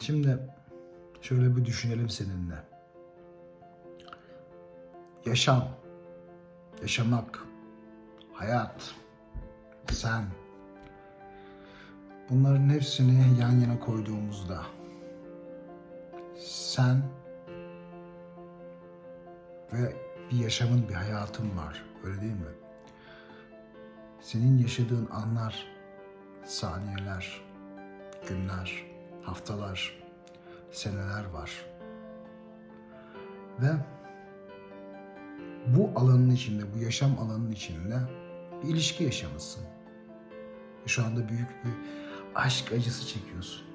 Şimdi şöyle bir düşünelim seninle. Yaşam, yaşamak, hayat, sen. Bunların hepsini yan yana koyduğumuzda sen ve bir yaşamın, bir hayatın var. Öyle değil mi? Senin yaşadığın anlar, saniyeler, günler, haftalar, seneler var. Ve bu alanın içinde, bu yaşam alanının içinde bir ilişki yaşamışsın. Şu anda büyük bir aşk acısı çekiyorsun.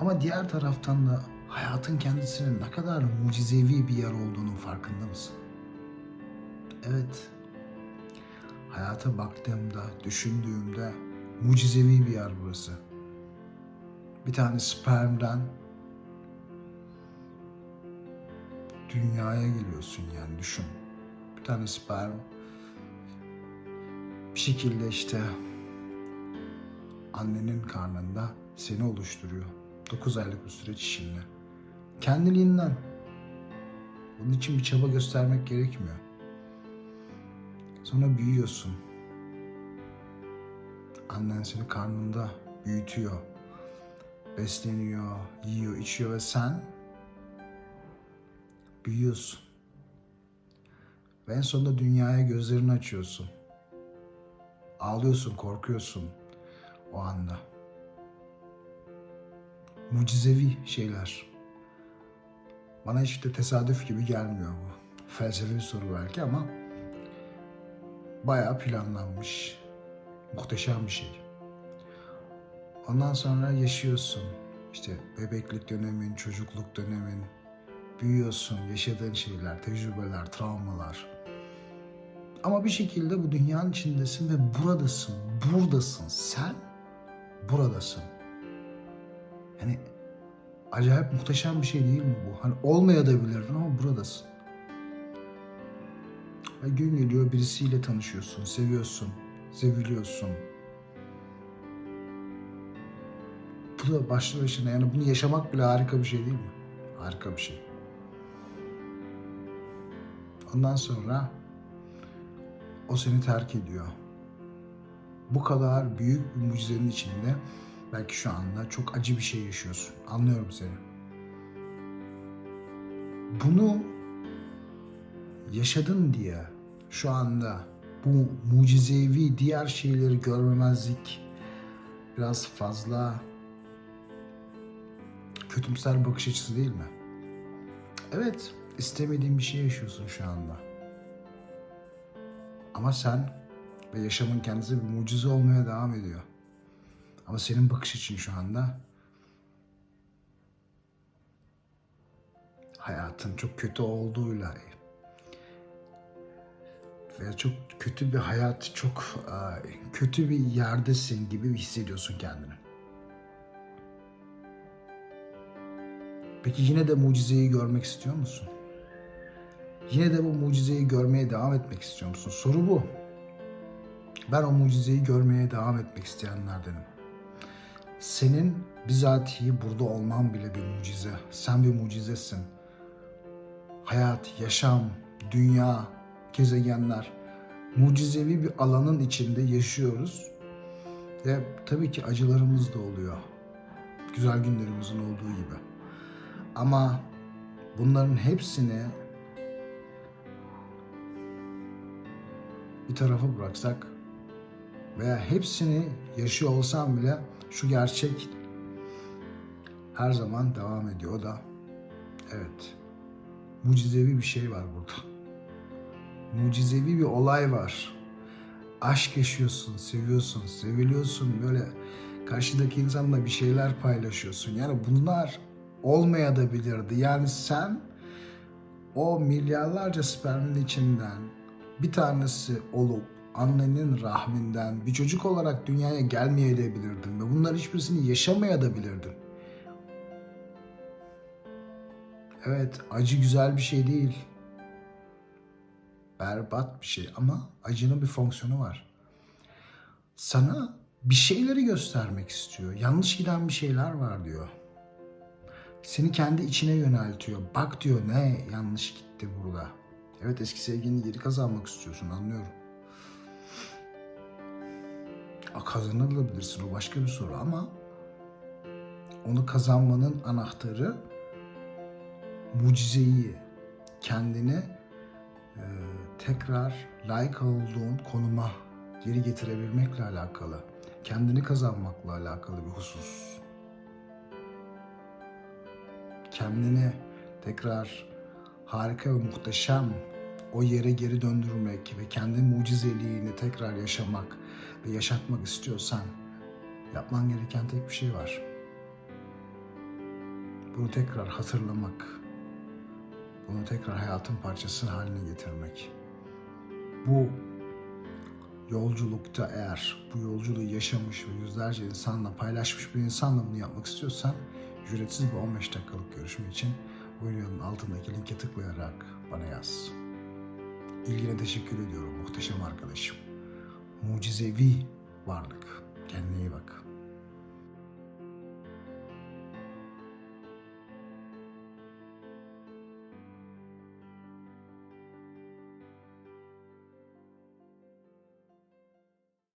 Ama diğer taraftan da hayatın kendisinin ne kadar mucizevi bir yer olduğunun farkında mısın? Evet. Hayata baktığımda, düşündüğümde mucizevi bir yer burası. Bir tane spermden dünyaya geliyorsun yani düşün. Bir tane sperm bir şekilde işte annenin karnında seni oluşturuyor. 9 aylık bir süreç içinde. Kendiliğinden. Bunun için bir çaba göstermek gerekmiyor. Sonra büyüyorsun. Annen seni karnında büyütüyor. Besleniyor, yiyor, içiyor ve sen büyüyorsun. Ve en sonunda dünyaya gözlerini açıyorsun. Ağlıyorsun, korkuyorsun o anda. Mucizevi şeyler. Bana hiç de tesadüf gibi gelmiyor bu. Felsefi bir soru belki ama bayağı planlanmış. Muhteşem bir şey. Ondan sonra yaşıyorsun. İşte bebeklik dönemin, çocukluk dönemin, büyüyorsun, yaşadığın şeyler, tecrübeler, travmalar. Ama bir şekilde bu dünyanın içindesin ve buradasın, buradasın. Sen buradasın. Yani acayip muhteşem bir şey değil mi bu? Hani olmayabilirdin ama buradasın. Ve gün geliyor birisiyle tanışıyorsun, seviyorsun, seviliyorsun. Bu da başlı başına yani bunu yaşamak bile harika bir şey değil mi? Harika bir şey. Ondan sonra o seni terk ediyor. Bu kadar büyük bir mucizenin içinde belki şu anda çok acı bir şey yaşıyorsun. Anlıyorum seni. Bunu yaşadın diye şu anda bu mucizevi diğer şeyleri görmemezlik biraz fazla kötümser bakış açısı değil mi? Evet, istemediğin bir şey yaşıyorsun şu anda. Ama sen ve yaşamın kendisi bir mucize olmaya devam ediyor. Ama senin bakış için şu anda hayatın çok kötü olduğuyla veya çok kötü bir hayat, çok e, kötü bir yerdesin gibi hissediyorsun kendini. Peki yine de mucizeyi görmek istiyor musun? Yine de bu mucizeyi görmeye devam etmek istiyor musun? Soru bu. Ben o mucizeyi görmeye devam etmek isteyenlerdenim. Senin bizatihi burada olman bile bir mucize. Sen bir mucizesin. Hayat, yaşam, dünya, gezegenler mucizevi bir alanın içinde yaşıyoruz. Ve tabii ki acılarımız da oluyor. Güzel günlerimizin olduğu. Ama bunların hepsini bir tarafa bıraksak veya hepsini yaşıyor olsam bile şu gerçek her zaman devam ediyor. Da evet mucizevi bir şey var burada. Mucizevi bir olay var. Aşk yaşıyorsun, seviyorsun, seviliyorsun böyle karşıdaki insanla bir şeyler paylaşıyorsun. Yani bunlar olmaya da bilirdi. Yani sen o milyarlarca spermin içinden bir tanesi olup annenin rahminden bir çocuk olarak dünyaya gelmeyebilirdin ve bunlar hiçbirisini yaşamayabilirdin. Evet, acı güzel bir şey değil. Berbat bir şey ama acının bir fonksiyonu var. Sana bir şeyleri göstermek istiyor. Yanlış giden bir şeyler var diyor. Seni kendi içine yöneltiyor. Bak diyor ne yanlış gitti burada. Evet eski sevgilini geri kazanmak istiyorsun anlıyorum. A, Kazanılabilirsin o başka bir soru ama onu kazanmanın anahtarı mucizeyi kendini e, tekrar layık olduğun konuma geri getirebilmekle alakalı, kendini kazanmakla alakalı bir husus. Kendini tekrar harika ve muhteşem o yere geri döndürmek ve kendi mucizeliğini tekrar yaşamak ve yaşatmak istiyorsan yapman gereken tek bir şey var. Bunu tekrar hatırlamak, bunu tekrar hayatın parçası haline getirmek. Bu yolculukta eğer bu yolculuğu yaşamış ve yüzlerce insanla paylaşmış bir insanla bunu yapmak istiyorsan ücretsiz bir 15 dakikalık görüşme için bu videonun altındaki linke tıklayarak bana yaz. İlgine teşekkür ediyorum muhteşem arkadaşım. Mucizevi varlık. Kendine iyi bak.